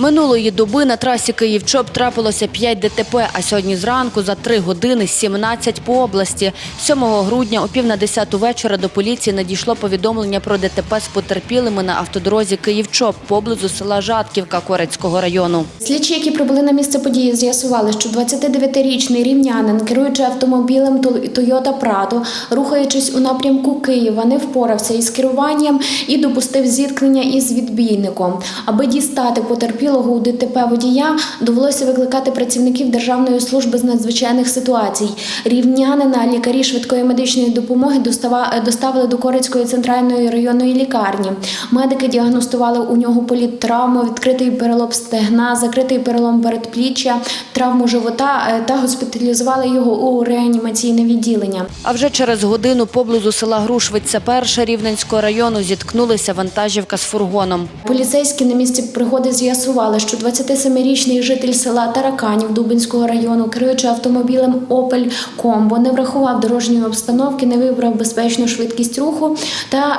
Минулої доби на трасі Київ-Чоп трапилося 5 ДТП, а сьогодні зранку за 3 години 17 по області. 7 грудня о пів на 10 вечора до поліції надійшло повідомлення про ДТП з потерпілими на автодорозі Київ-Чоп поблизу села Жатківка Корецького району. Слідчі, які прибули на місце події, з'ясували, що 29-річний рівнянин, керуючи автомобілем Toyota Prado, рухаючись у напрямку Києва, не впорався із керуванням і допустив зіткнення із відбійником. Аби дістати потерпілого у ДТП водія, довелося викликати працівників Державної служби з надзвичайних ситуацій. Рівнянина лікарі швидкої медичної допомоги доставили до Корецької центральної районної лікарні. Медики діагностували у нього політтравму, відкритий перелом стегна, закритий перелом передпліччя, травму живота е, та госпіталізували його у реанімаційне відділення. А вже через годину поблизу села Грушвиця перша Рівненського району зіткнулися вантажівка з фургоном. Поліцейські на місці пригоди з'ясували, що 27-річний житель села Тараканів Дубинського району, керуючи автомобілем Опель Комбо, не врахував дорожньої обстановки, не вибрав безпечну швидкість руху та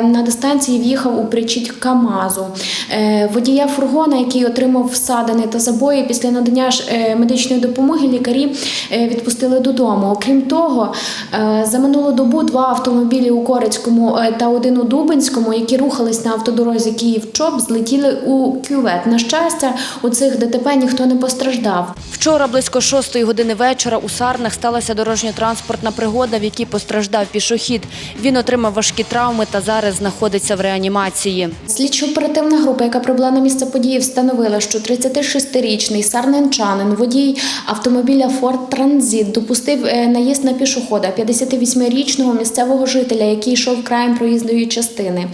е, на дистанції в'їхав у причіт КАМАЗу. Е, водія фургона, який отримав всадини та забої, після надання ж е, медичної допомоги лікарі е, відпустили додому. Окрім того, е, за минулу добу два автомобілі у Корецькому е, та один у Дубинському, які рухались на автодорозі Київ-Чоп, злетіли у кювет. На щастя, у цих ДТП ніхто не постраждав. Вчора близько 6 години вечора у Сарнах сталася дорожньо-транспортна пригода, в якій постраждав пішохід. Він отримав важкі травми та зараз знаходиться в реанімації. Слідчо-оперативна група, яка прибула на місце події, встановила, що 36-річний сарненчанин, водій автомобіля Ford Transit, допустив е, наїзд на пішохода, 58-річного місцевого жителя, який йшов краєм проїзної частини.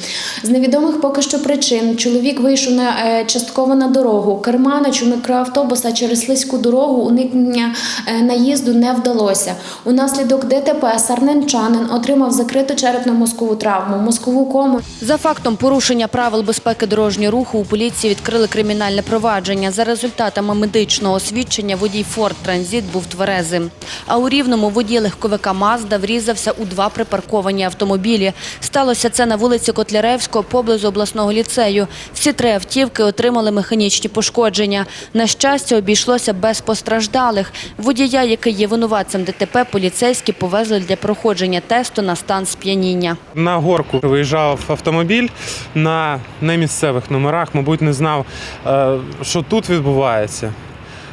З невідомих поки що причин чоловік вийшов на е, частково на дорогу. Керманичу мікроавтобуса через слизьку дорогу уникнення е, наїзду не вдалося. Унаслідок ДТП сарненчанин отримав закриту черепно-мозкову травму, мозкову кому За фактом порушення правил безпеки дорожнього руху у поліції відкрили кримінальне провадження. За результатами медичного освідчення водій Ford Transit був тверезим. А у Рівному водій легковика Мазда врізався у два припарковані автомобілі. Сталося це на вулиці Котляревського поблизу обласного ліцею. Всі три автівки отримали механічні пошкодження. На щастя, обійшлося без постраждалих. Водія, який є винуватцем ДТП, поліцейські повезли для проходження тесту на стан сп'яніння. На горку виїжджав автомобіль на немісцевих номерах, мабуть, не знав, е, що тут відбувається.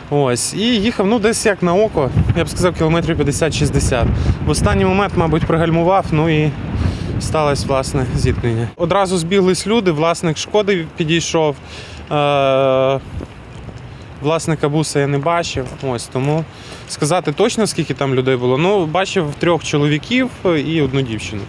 Ось, і їхав ну, десь як на око, я б сказав, кілометрів 50-60. В останній момент, мабуть, пригальмував, ну і сталося власне зіткнення. Одразу збіглись люди, власник шкоди підійшов. Е- Власника буса я не бачив, ось тому сказати точно, скільки там людей було. Ну, бачив трьох чоловіків і одну дівчину.